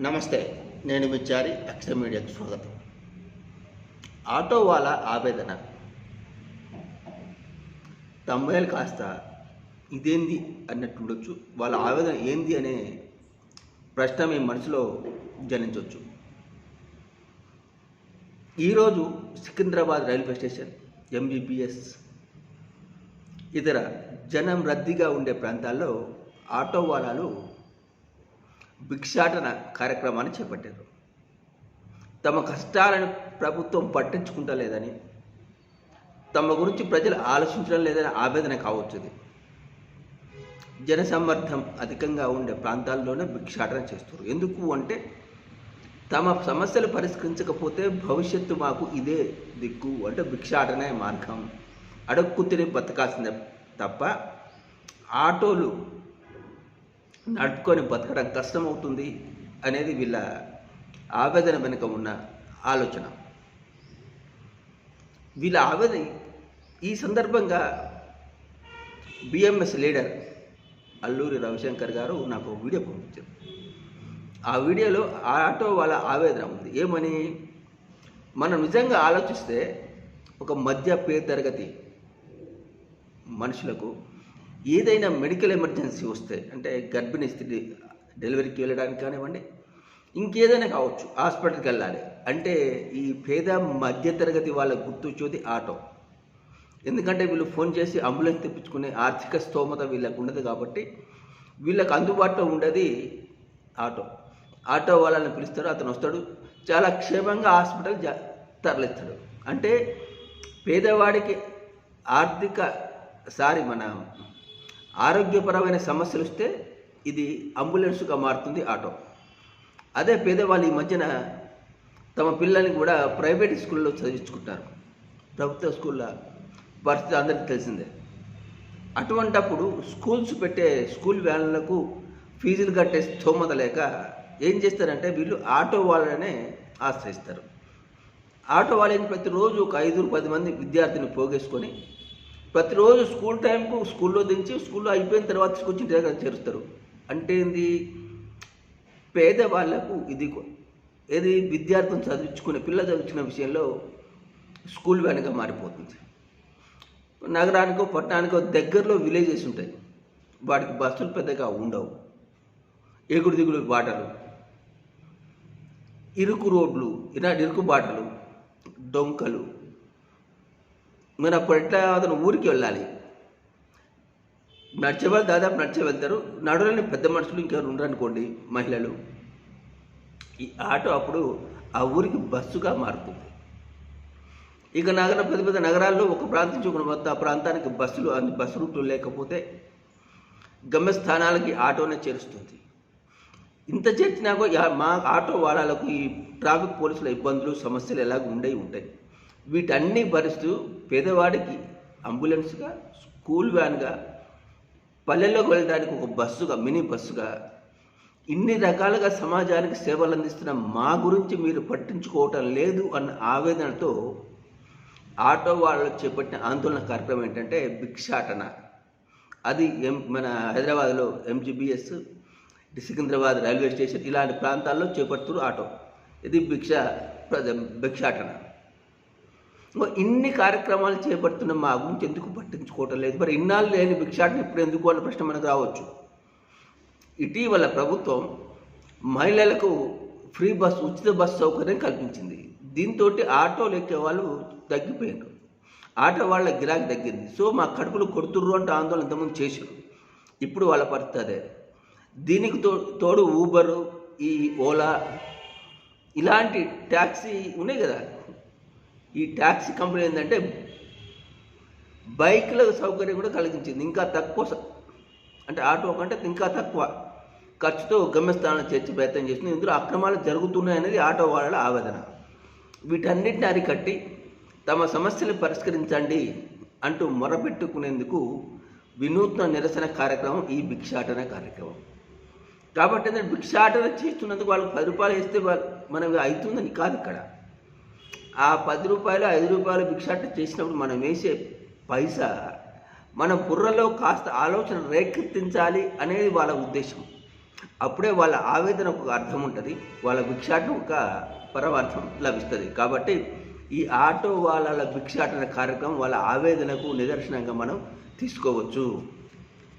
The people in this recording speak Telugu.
నమస్తే నేను విచారి అక్షర మీడియాకు స్వాగతం. ఆటో వాళ్ళ ఆవేదన. తమ్మేలు కాస్త ఇదేంది అన్నట్టు ఉండొచ్చు. వాళ్ళ ఆవేదన ఏంది అనే ప్రశ్న మీ మనసులో జనించవచ్చు ఈరోజు సికింద్రాబాద్ రైల్వే స్టేషన్ ఎంబీబీఎస్ ఇతర జనం రద్దీగా ఉండే ప్రాంతాల్లో ఆటో వాళ్ళలు భిక్షాటన కార్యక్రమాన్ని చేపట్టారు. తమ కష్టాలను ప్రభుత్వం పట్టించుకుంటలేదని తమ గురించి ప్రజలు ఆలోచించడం లేదని ఆవేదన కావచ్చు జనసమ్మర్థం అధికంగా ఉండే ప్రాంతాల్లోనే భిక్షాటన చేస్తారు. ఎందుకు అంటే తమ సమస్యలు పరిష్కరించకపోతే భవిష్యత్తు మాకు ఇదే దిక్కు అంటే భిక్షాటనే మార్గం. అడక్కు తిరిగి బతకాల్సిందే తప్ప ఆటోలు నడుపుకొని బతకడం కష్టమవుతుంది అనేది వీళ్ళ ఆవేదన వెనుక ఉన్న ఆలోచన. వీళ్ళ ఆవేదన ఈ సందర్భంగా బిఎంఎస్ లీడర్ అల్లూరి రవిశంకర్ గారు నాకు వీడియో పంపించారు. ఆ వీడియోలో ఆ ఆటో వాళ్ళ ఆవేదన ఉంది. ఏమని? మనం నిజంగా ఆలోచిస్తే ఒక మధ్య పేద తరగతి మనుషులకు ఏదైనా మెడికల్ ఎమర్జెన్సీ వస్తే అంటే గర్భిణీ స్త్రీ డెలివరీకి వెళ్ళడానికి కానివ్వండి ఇంకేదైనా కావచ్చు హాస్పిటల్కి వెళ్ళాలి. అంటే ఈ పేద మధ్యతరగతి వాళ్ళకు గుర్తొచ్చేది ఆటో. ఎందుకంటే వీళ్ళు ఫోన్ చేసి అంబులెన్స్ తెప్పించుకునే ఆర్థిక స్తోమత వీళ్ళకు ఉండదు కాబట్టి వీళ్ళకి అందుబాటులో ఉండేది ఆటో. ఆటో వాళ్ళని పిలుస్తాడు అతను వస్తాడు. చాలా క్షేమంగా హాస్పిటల్ తరలిస్తాడు. అంటే పేదవాడికి ఆర్థిక సారీ మన ఆరోగ్యపరమైన సమస్యలు వస్తే ఇది అంబులెన్స్గా మారుతుంది ఆటో. అదే పేదవాళ్ళు ఈ మధ్యన తమ పిల్లల్ని కూడా ప్రైవేట్ స్కూల్లో చదివించుకుంటారు. ప్రభుత్వ స్కూల్లో పరిస్థితి అందరికీ తెలిసిందే. అటువంటప్పుడు స్కూల్స్ పెట్టే స్కూల్ వ్యాన్లకు ఫీజులు కట్టే స్తోమత లేక ఏం చేస్తారంటే వీళ్ళు ఆటో వాళ్ళనే ఆశ్రయిస్తారు. ఆటో వాళ్ళని ప్రతిరోజు ఒక ఐదు పది మంది విద్యార్థిని పోగేసుకొని ప్రతిరోజు స్కూల్ టైంకు స్కూల్లో దించి స్కూల్లో అయిపోయిన తర్వాత తీసుకొచ్చి ఇంటి దగ్గర చేరుస్తారు. అంటే ఏంది? పేదవాళ్ళకు ఇది ఏది? విద్యార్థులు చదివించుకునే పిల్లలు చదివించిన విషయంలో స్కూల్ వ్యాన్గా మారిపోతుంది. నగరానికో పట్టణానికో దగ్గరలో విలేజెస్ ఉంటాయి. వాటికి బస్సులు పెద్దగా ఉండవు. ఎగుడు దిగుడు బాటలు ఇరుకు రోడ్లు ఇలాంటి ఇరుకు బాటలు డొంకలు మరి అప్పుడు ఎట్లా అతను ఊరికి వెళ్ళాలి. నడిచే వాళ్ళు దాదాపు నడిచే వెళ్తారు. నడవలేని పెద్ద మనుషులు ఇంకెవరు ఉండరు అనుకోండి మహిళలు. ఈ ఆటో అప్పుడు ఆ ఊరికి బస్సుగా మారుతుంది. ఇక నగర పెద్ద పెద్ద నగరాల్లో ఒక ప్రాంతం నుంచి మొత్తం ఆ ప్రాంతానికి బస్సులు అన్ని బస్సు రూట్లు లేకపోతే గమ్యస్థానాలకి ఆటోనే చేరుస్తుంది. ఇంత చేర్చినాకో మా ఆటో వాళ్ళకు ఈ ట్రాఫిక్ పోలీసుల ఇబ్బందులు సమస్యలు ఎలాగ ఉండేవి ఉంటాయి. వీటన్ని భరిస్తూ పేదవాడికి అంబులెన్స్గా స్కూల్ వ్యాన్గా పల్లెల్లోకి వెళ్ళడానికి ఒక బస్సుగా మినీ బస్సుగా ఇన్ని రకాలుగా సమాజానికి సేవలు అందిస్తున్న మా గురించి మీరు పట్టించుకోవటం లేదు అన్న ఆవేదనతో ఆటో వాళ్ళు చేపట్టిన ఆందోళన కార్యక్రమం ఏంటంటే భిక్షాటన. అది ఎం మన హైదరాబాద్లో ఎంజీబీఎస్ సికింద్రాబాద్ రైల్వే స్టేషన్ ఇలాంటి ప్రాంతాల్లో చేపడుతున్నారు ఆటో. ఇది భిక్ష ప్రజ- భిక్షాటన. ఇన్ని కార్యక్రమాలు చేపడుతున్న మా గురించి ఎందుకు పట్టించుకోవటం లేదు? మరి ఇన్నాళ్ళు లేని భిక్షాటన ఇప్పుడు ఎందుకు అన్న ప్రశ్న మనకు రావచ్చు. ఇటీవల ప్రభుత్వం మహిళలకు ఫ్రీ బస్ ఉచిత బస్ సౌకర్యం కల్పించింది. దీంతో ఆటోలు ఎక్కే వాళ్ళు తగ్గిపోయారు ఆటో వాళ్ళ గిరాకీ తగ్గింది. సో మా కడుపులు కొడుతుర్రు అంటే ఆందోళన ఇంతకుముందు చేశారు. ఇప్పుడు వాళ్ళ పరిస్థితి అదే. దీనికి తో తోడు ఊబరు ఈ ఓలా ఇలాంటి ట్యాక్సీ ఉన్నాయి కదా. ఈ ట్యాక్సీ కంపెనీ ఏంటంటే బైక్ల సౌకర్యం కూడా కలిగించింది ఇంకా తక్కువ అంటే ఆటో కంటే ఇంకా తక్కువ ఖర్చుతో గమ్యస్థానాన్ని చేర్చి ప్రయత్నం చేస్తుంది ఇందులో అక్రమాలు జరుగుతున్నాయనేది ఆటో వాళ్ళ ఆవేదన. వీటన్నిటిని అరికట్టి తమ సమస్యలు పరిష్కరించండి అంటూ మొరపెట్టుకునేందుకు వినూత్న నిరసన కార్యక్రమం ఈ భిక్షాటన కార్యక్రమం. కాబట్టి ఏంటంటే భిక్షాటన చేస్తున్నందుకు వాళ్ళకి పది రూపాయలు వేస్తే వాళ్ళు మనకి అవుతుందని కాదు ఇక్కడ. ఆ పది రూపాయలు ఐదు రూపాయలు భిక్షాట చేసినప్పుడు మనం వేసే పైసా మన బుర్రలో కాస్త ఆలోచన రేకెత్తించాలి అనేది వాళ్ళ ఉద్దేశం. అప్పుడే వాళ్ళ ఆవేదనకు ఒక అర్థం ఉంటుంది వాళ్ళ భిక్షాటం ఒక పరమార్థం లభిస్తుంది. కాబట్టి ఈ ఆటో వాళ్ళ భిక్షాటన కార్యక్రమం వాళ్ళ ఆవేదనకు నిదర్శనంగా మనం తీసుకోవచ్చు.